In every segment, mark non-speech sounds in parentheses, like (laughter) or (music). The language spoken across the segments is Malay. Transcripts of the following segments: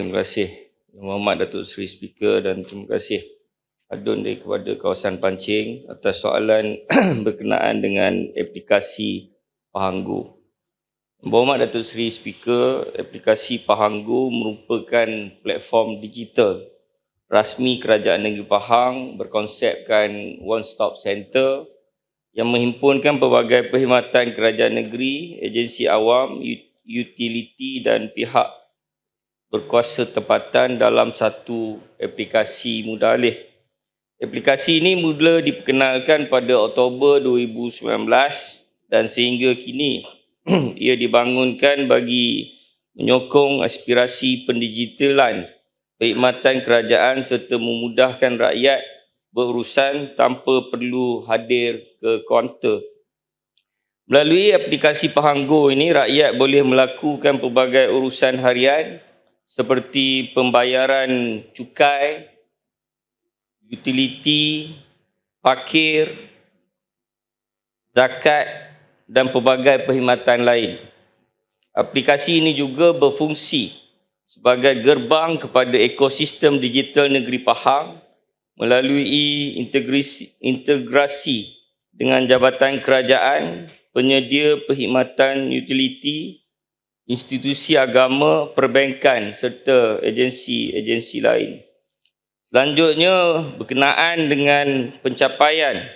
terima kasih Muhammad Datuk Seri Speaker dan terima kasih Adun dari kepada kawasan Pancing atas soalan (clears throat) berkenaan dengan aplikasi Pahanggu. Berhormat Datuk Seri Speaker, aplikasi Pahanggu merupakan platform digital rasmi Kerajaan Negeri Pahang berkonsepkan One Stop Center yang menghimpunkan pelbagai perkhidmatan kerajaan negeri, agensi awam, utiliti dan pihak berkuasa tempatan dalam satu aplikasi mudah alih. Aplikasi ini mula diperkenalkan pada Oktober 2019 dan sehingga kini (clears throat) ia dibangunkan bagi menyokong aspirasi pendigitalan perkhidmatan kerajaan serta memudahkan rakyat berurusan tanpa perlu hadir ke kaunter. Melalui aplikasi Pahanggo ini, rakyat boleh melakukan pelbagai urusan harian seperti pembayaran cukai, utiliti, parkir, zakat dan pelbagai perkhidmatan lain. Aplikasi ini juga berfungsi sebagai gerbang kepada ekosistem digital negeri Pahang melalui integrasi, integrasi dengan jabatan kerajaan, penyedia perkhidmatan utiliti, institusi agama, perbankan serta agensi-agensi lain. Selanjutnya berkenaan dengan pencapaian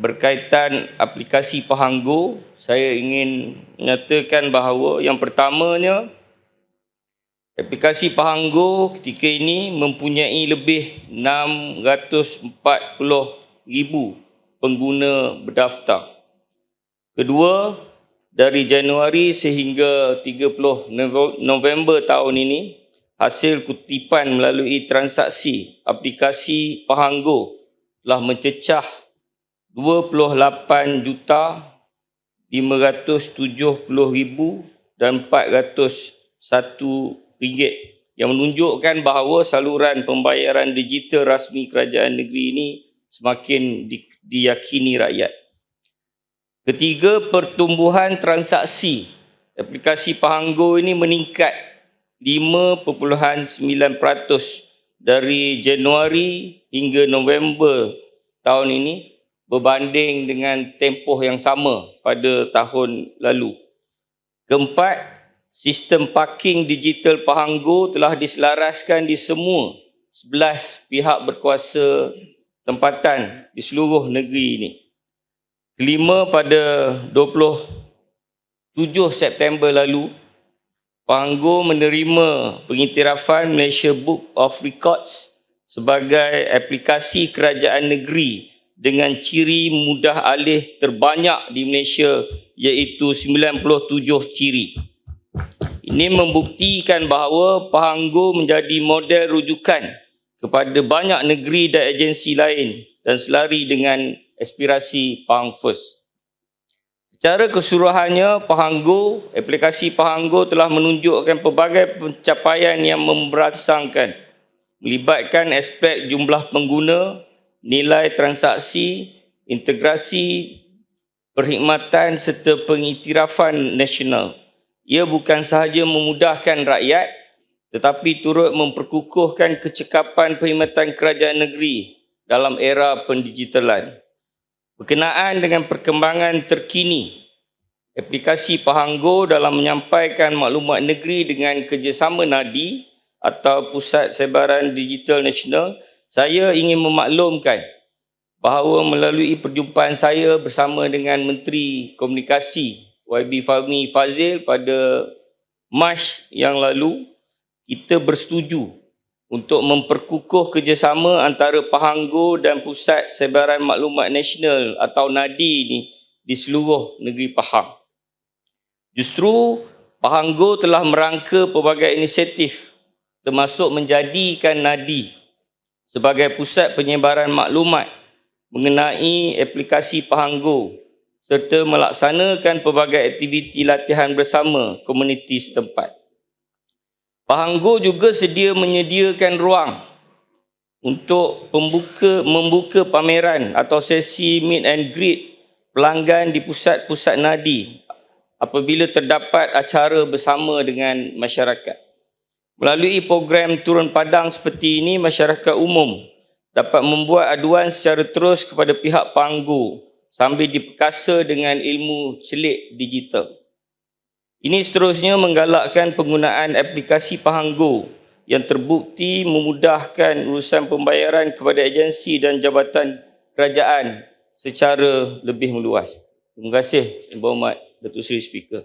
berkaitan aplikasi Pahanggo, saya ingin menyatakan bahawa yang pertamanya aplikasi Pahanggo ketika ini mempunyai lebih 640,000 pengguna berdaftar. Kedua, dari Januari sehingga 30 November tahun ini, hasil kutipan melalui transaksi aplikasi Pahanggo telah mencecah 28 juta 570 ribu dan 401 ringgit yang menunjukkan bahawa saluran pembayaran digital rasmi kerajaan negeri ini semakin di, diyakini rakyat. Ketiga, pertumbuhan transaksi aplikasi Pahanggo ini meningkat 5.9% dari Januari hingga November tahun ini berbanding dengan tempoh yang sama pada tahun lalu. Keempat, sistem parking digital Pahanggo telah diselaraskan di semua 11 pihak berkuasa tempatan di seluruh negeri ini. Kelima, pada 27 September lalu, Panggo menerima pengiktirafan Malaysia Book of Records sebagai aplikasi kerajaan negeri dengan ciri mudah alih terbanyak di Malaysia iaitu 97 ciri. Ini membuktikan bahawa Pahanggo menjadi model rujukan kepada banyak negeri dan agensi lain dan selari dengan aspirasi Pahang First. Secara keseluruhannya, Pahanggo, aplikasi Pahanggo telah menunjukkan pelbagai pencapaian yang memberangsangkan melibatkan aspek jumlah pengguna, nilai transaksi, integrasi perkhidmatan serta pengiktirafan nasional. Ia bukan sahaja memudahkan rakyat tetapi turut memperkukuhkan kecekapan perkhidmatan kerajaan negeri dalam era pendigitalan. Berkenaan dengan perkembangan terkini, aplikasi Pahanggo dalam menyampaikan maklumat negeri dengan kerjasama NADI atau Pusat Sebaran Digital Nasional, saya ingin memaklumkan bahawa melalui perjumpaan saya bersama dengan Menteri Komunikasi YB Fahmi Fazil pada Mac yang lalu, kita bersetuju untuk memperkukuh kerjasama antara Pahanggo dan Pusat Sebaran Maklumat Nasional atau NADI ini di seluruh negeri Pahang. Justru Pahanggo telah merangka pelbagai inisiatif termasuk menjadikan NADI sebagai pusat penyebaran maklumat mengenai aplikasi Pahanggo serta melaksanakan pelbagai aktiviti latihan bersama komuniti setempat. Pahanggo juga sedia menyediakan ruang untuk pembuka membuka pameran atau sesi meet and greet pelanggan di pusat-pusat nadi apabila terdapat acara bersama dengan masyarakat. Melalui program turun padang seperti ini, masyarakat umum dapat membuat aduan secara terus kepada pihak panggu sambil diperkasa dengan ilmu celik digital. Ini seterusnya menggalakkan penggunaan aplikasi Pahanggo yang terbukti memudahkan urusan pembayaran kepada agensi dan jabatan kerajaan secara lebih meluas. Terima kasih Yang Berhormat Datuk Seri Speaker.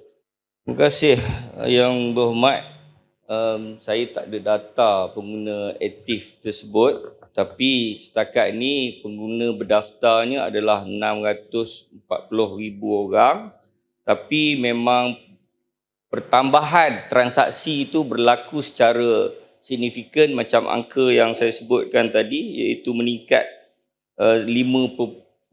Terima kasih Yang Berhormat um, saya tak ada data pengguna aktif tersebut tapi setakat ni pengguna berdaftarnya adalah 640,000 orang tapi memang pertambahan transaksi itu berlaku secara signifikan macam angka yang saya sebutkan tadi iaitu meningkat uh, 5.9%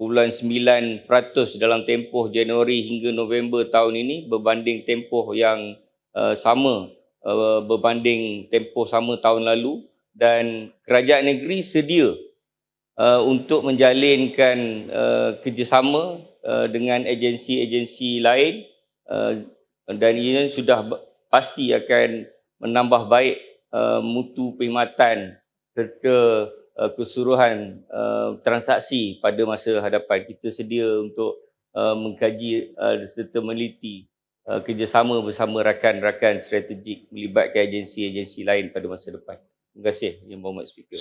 dalam tempoh Januari hingga November tahun ini berbanding tempoh yang uh, sama uh, berbanding tempoh sama tahun lalu. Dan kerajaan negeri sedia untuk menjalinkan kerjasama dengan agensi-agensi lain dan ini sudah pasti akan menambah baik uh, mutu perkhidmatan serta uh, keseluruhan uh, transaksi pada masa hadapan kita sedia untuk uh, mengkaji uh, serta meneliti uh, kerjasama bersama rakan-rakan strategik melibatkan agensi-agensi lain pada masa depan. Terima kasih Yang Berhormat Speaker.